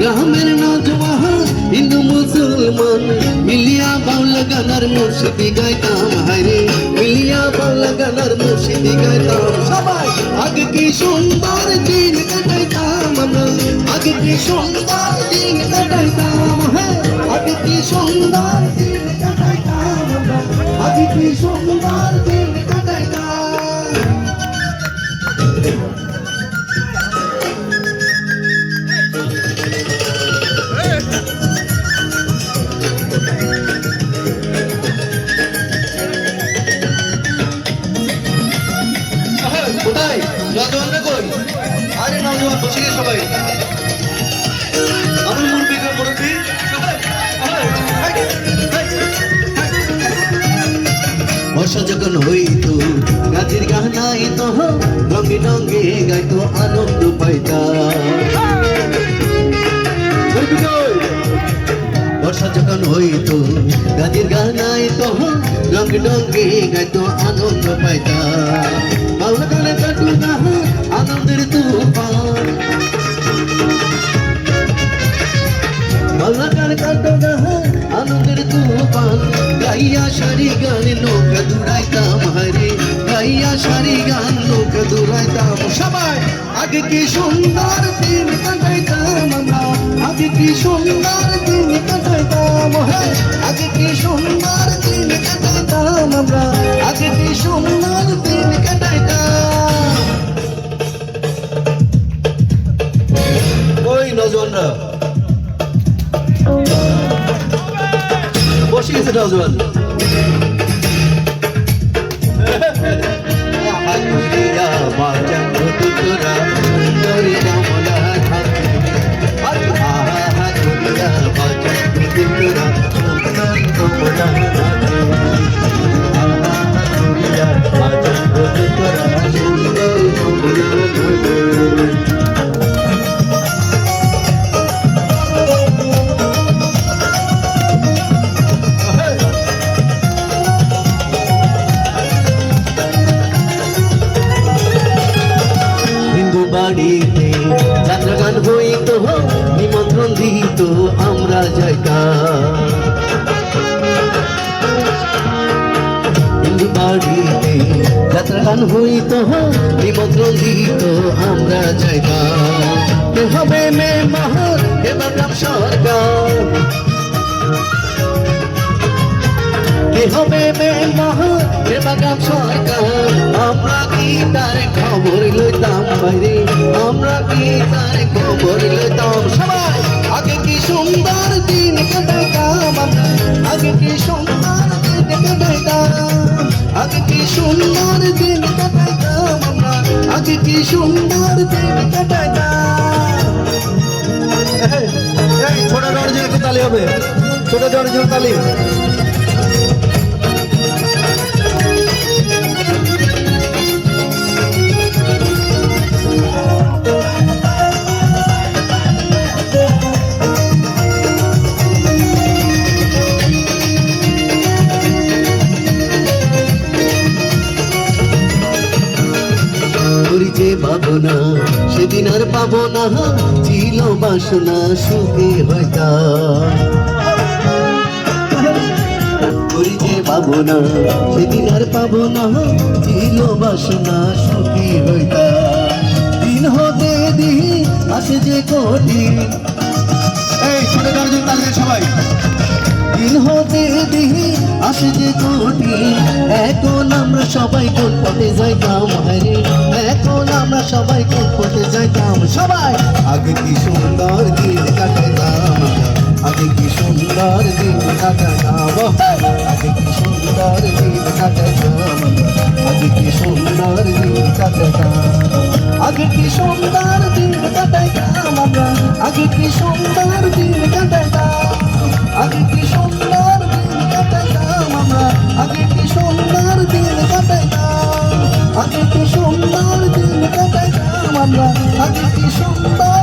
গ্রামের নজওয়ান হিন্দু মুসলমান মিলিয়া বাউলা গানার মুর্শিদি গাইতাম হায়রে মিলিয়া বাউলা গানার মুর্শিদি গাইতাম সবাই আগে কি সুন্দর দিন কাটাইতাম আমরা আগে কি সুন্দর দিন কাটাইতাম হ্যাঁ আগে কি সুন্দর দিন কাটাইতাম আমরা আগে কি সুন্দর নজওয়ানরা কই আরে নজওয়ান বসে গিয়ে সবাই। আমার মন বিক্রম মুরব্বী বর্ষা যখন হইতো গাছের গানাই তো রঙে রঙে গাইতো আনন্দ যখন হইতো গাছের গানাই তো রঙে রঙে গাইতো আনন্দ পাইতা বাউলা গানে কাটু গাহ আনন্দের তুফান। সবাই আগে কি সুন্দর দিন কাটাইতাম আমরা। আগে কি সুন্দর দিন কাটাইতাম হ্যাঁ আগে কি সুন্দর দিন কাটাইতাম আমরা আগে কি সুন্দর দিন কাটাইতাম। ওই নজওয়ানরা বসে গেছে নজওয়ান। বাড়িতে। যাত্রা গান হইত নিমন্ত্রণ দিত আমরা যাইতাম। কে হবে মে মাহর এবার গ্রাম সরকার? কে হবে মে মাহর এবার গ্রাম সরকার? আমরা কি তার খবর লইতাম বাইরে? আমরা কি তার খবর লইতাম? সবাই, আগে কি সুন্দর দিন কাটাইতাম আগে কি সুন্দর দিন কাটাইতাম আমরা ছোট দেওয়ার জন্য তালি হবে। ছোট দেওয়ার তালি যে না সেদিন আর পাবো না। ছিল বাসনা, সুখে হয়তা। করিতে যে ভাবনা, সেদিন আর পাবো না। ছিল বাসনা, সুখে হয়তা। দিন হতে দিন, আসে যে কোটি এই ছোট দর্জন তাদের সবাই। দিন হতে দিহি আসে যে কোটি এখন আমরা সবাই কোন পথে যাইতাম? হারে এখন আমরা সবাই কোন পথে যাইতাম? সবাই! আগে কি সুন্দর দিন কাটাইতাম আগে কি সুন্দর দিন কাটাইতাম আগে কি সুন্দর দিন কাটাইতাম আগে কি সুন্দর দিন কাটাইতাম আগে কি সুন্দর দিন কাটাইতাম আমরা? আগে কি সুন্দর কি সুন্দর দিন কাটাইতাম আমরা। আজ কি সুন্দর